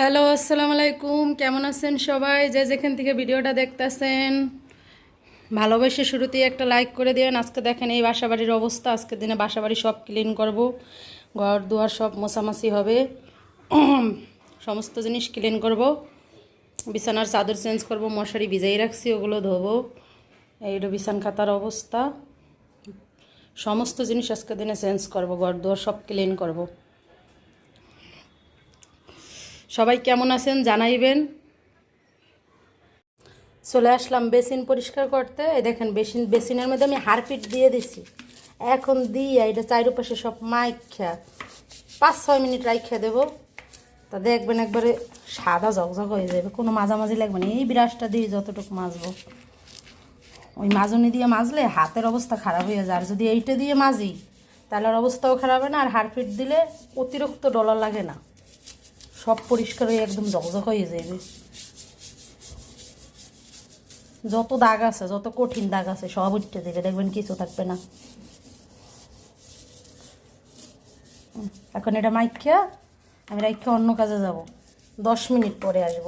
Hello, আসসালামু আলাইকুম। কেমন আছেন সবাই? যে যেখান থেকে ভিডিওটা দেখতেছেন, ভালোবেসে শুরুতেই একটা লাইক করে দিবেন আজকে দেখেন এই বাসাবাড়ির অবস্থা। আজকে দিনে বাসাবাড়ি সব ক্লিন করব। ঘর দুয়ার সব মোছামাছি হবে। সমস্ত জিনিস ক্লিন করব। বিছানার চাদর চেঞ্জ করব, মশারি ভিজাই রাখছি, ওগুলো ধোবো। এইটা বিছান খাতার অবস্থা। সমস্ত জিনিস আজকে দিনে চেঞ্জ করব, ঘর দুয়ার সব ক্লিন করব। সবাই কেমন আছেন জানাইবেন। চলে আসলাম বেসিন পরিষ্কার করতে। এই দেখেন বেসিন, বেসিনের মধ্যে আমি হারপিট দিয়ে দিছি। এখন দিয়ে এটা চারিপাশে সব মাইখা পাঁচ ছয় মিনিট রাইখা দেবো। তা দেখবেন একবারে সাদা ঝকঝক হয়ে যাবে। কোনো মাঝামাঝি লাগবে না। এই ব্রাশটা দিয়ে যতটুকু মাজবো। ওই মাজনি দিয়ে মাজলে হাতের অবস্থা খারাপ হয়ে যায়। আর যদি এইটা দিয়ে মাজি, তাহলে অবস্থাও খারাপ হয় না। আর হারপিট দিলে অতিরিক্ত ডলার লাগে না। সব পরিষ্কার হয়ে একদম জকজক হয়ে যাবে যত দাগ আছে, যত কঠিন দাগ আছে, সব উঠতে দেবে। দেখবেন কিছু থাকবে না। এখন এটা মাইখা আমি রাইখা অন্য কাজে যাব। দশ মিনিট পরে আসব।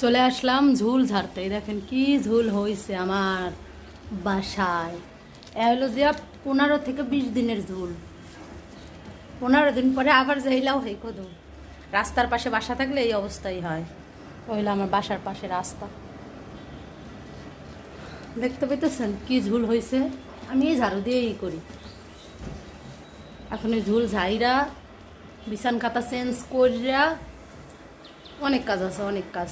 চলে আসলাম ঝুল ঝাড়তে। দেখেন কি ঝুল হয়েছে আমার বাসায়। এ হলো যে পনেরো থেকে বিশ দিনের ঝুল। পনেরো দিন পরে আবার যাইলাও হই কদু রাস্তার পাশে বাসা থাকলে এই অবস্থাই হয়। ওইলা আমার বাসার পাশে রাস্তা। দেখতে পেতেছেন কি ঝুল হয়েছে আমি এই ঝাড়ু দিয়েই করি। এখন এই ঝুল ঝাইরা, বিছান খাতা চেঞ্জ করিয়া অনেক কাজ আছে, অনেক কাজ।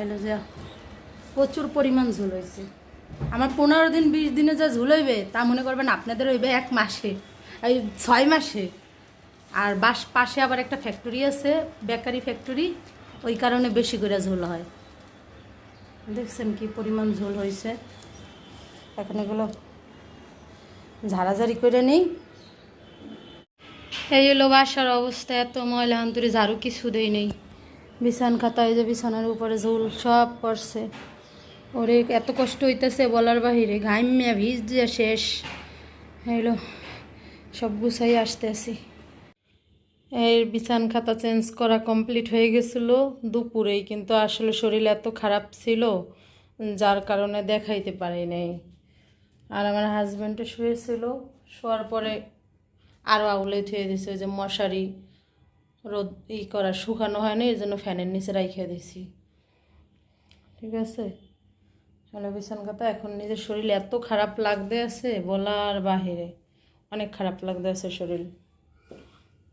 হলো যে প্রচুর পরিমাণ ঝুল হয়েছে আমার পনেরো দিন, বিশ দিনে যা ঝুল হইবে, তা মনে করবেন আপনাদের হইবে এক মাসে। এই ছয় মাসে। আর বাস পাশে আবার একটা ফ্যাক্টরি আছে, বেকারি ফ্যাক্টরি ওই কারণে বেশি করে ঝোল হয়। দেখছেন কি পরিমাণ ঝোল হয়েছে। এখন এগুলো ঝাড়াঝাড়ি করে নেই। এই হলো বাসার অবস্থা, এত ময়লা অন্তরে ঝাড়ু কিছু দেই নেই। বিছান খাতা খাতায় যে বিছানার উপরে ঝোল সব পড়ছে। ওরে, এত কষ্ট হইতেছে বলার বাহিরে, ঘাইমিয়া ভিজ দিয়ে শেষ এলো সব গুছাই আসতে আসতেছি। এর বিছান খাতা চেঞ্জ করা কমপ্লিট হয়ে গেছিল দুপুরেই, কিন্তু আসলে শরীর এত খারাপ ছিল, যার কারণে দেখাইতে পারি নাই। আর আমার হাজব্যান্ডও শুয়েছিল, শোয়ার পরে আরও আউলে থুয়ে ওই যে মশারি রোদ ই করা শুকানো হয় না এই জন্য ফ্যানের নিচে রাইখে দিছি। ঠিক আছে? হ্যালো বিছান কথা এখন নিজের শরীর এত খারাপ লাগতে আছে, বলার বাহিরে। অনেক খারাপ লাগতে আছে শরীর।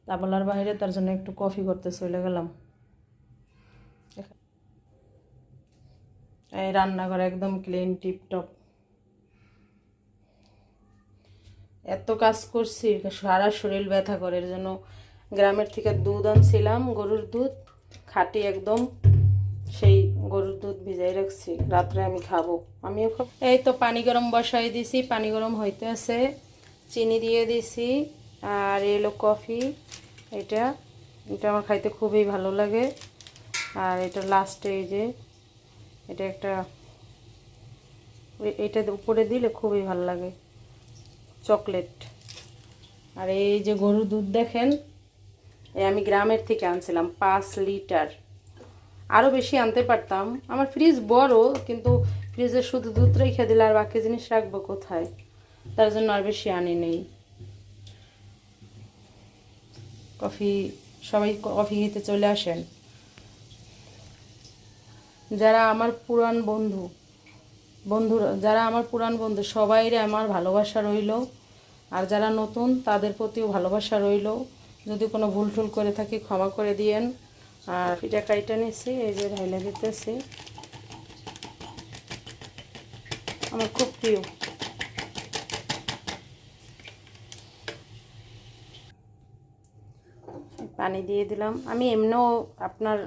তা বলার বাইরে তার জন্য একটু কফি করতে চলে গেলাম। এই রান্নাঘর একদম ক্লিন টিপটপ এত কাজ করছি, সারা শরীর ব্যথা করে। এর জন্য গ্রামের থেকে দুধ আনছিলাম, গরুর দুধ। খাটি একদম সেই গরুর দুধ ভিজাই রাখছি। রাত্রে আমি খাব। আমিও খাব। এই তো পানি গরম বসাই দিছি, পানি গরম হইতে আছে চিনি দিয়ে দিছি আর এলো কফি এটা এটা আমার খাইতে খুবই ভালো লাগে। আর এটা লাস্টে এই যে, এটা একটা, এ- এটা উপরে দিলে খুবই ভালো লাগে চকলেট আর এই যে গরুর দুধ দেখেন এই আমি গ্রামের থেকে আনছিলাম, পাঁচ লিটার। আরও বেশি আনতে পারতাম। আমার ফ্রিজ বড়, কিন্তু ফ্রিজে শুধু দুধ রেখে দিলে আর বাকি জিনিস রাখব কোথায়? তার জন্য আর বেশি আনি নেই। কফি, সবাই কফি খেতে চলে আসেন। যারা আমার পুরান বন্ধু বন্ধু যারা আমার পুরান বন্ধু, সবাইরে আমার ভালোবাসা রইল। আর যারা নতুন, তাদের প্রতিও ভালোবাসা রইল। যদি কোনো ভুল টুল করে থাকি, ক্ষমা করে দিয়েন। আর পিঠা কাইটা নিছি এই যে ঢাইলা দিতেছি। আমার খুব প্রিয়। পানি দিয়ে দিলাম। আমি এমনিও আপনার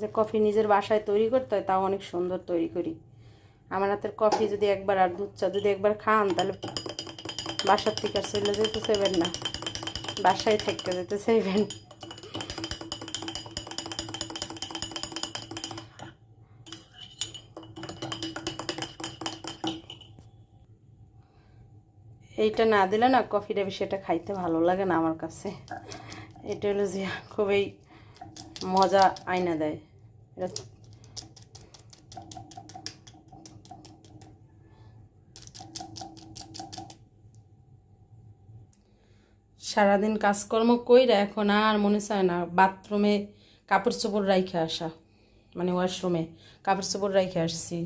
যে কফি নিজের বাসায় তৈরি করতে হয়, তাও অনেক সুন্দর তৈরি করি। আমার হাতের কফি যদি একবার আর দুধ চা যদি একবার খান, তাহলে বাসার থেকে আর চলে যেতে চাইবেন না। বাসায় থেকে যেতে চাইবেন। এইটা না দিলে না কফিটা বেশি এটা খাইতে ভালো লাগে না আমার কাছে। এটা হলো যে খুবই মজা আয়না দেয়। এটা সারাদিন কাজকর্ম কইরা এখন আর মনে চায় না, বাথরুমে কাপড় চোপড় রাইখে আসা মানে ওয়াশরুমে কাপড় চোপড় রাইখে আসছি।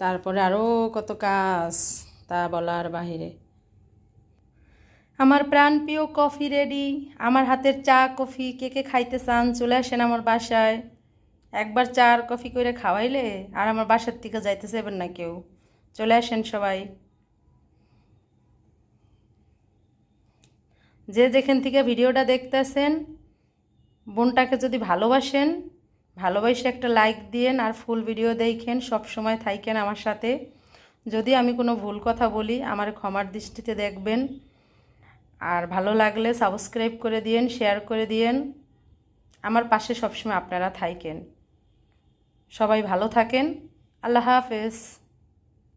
তারপরে আরও কত কাজ, তা বলার বাহিরে। আমার প্রাণপ্রিয় কফি রেডি। আমার হাতের চা, কফি, কে কে খাইতে চান, চলে আসেন আমার বাসায়। একবার চা আর কফি করে খাওয়াইলে আর আমার বাসার থেকে যাইতে চাইবেন না কেউ। চলে আসেন সবাই। যে যেখান থেকে ভিডিওটা দেখতেছেন, বোনটাকে যদি ভালোবাসেন, ভালোবাসে একটা লাইক দিয়েন আর ফুল ভিডিও দেখেন, সব সময় থাইকেন আমার সাথে। যদি আমি কোনো ভুল কথা বলি, আমার ক্ষমার দৃষ্টিতে দেখবেন। আর ভালো লাগলে সাবস্ক্রাইব করে দিয়েন শেয়ার করে দিয়েন। আমার পাশে সবসময় আপনারা থাকেন সবাই ভালো থাকেন। আল্লাহ হাফেজ।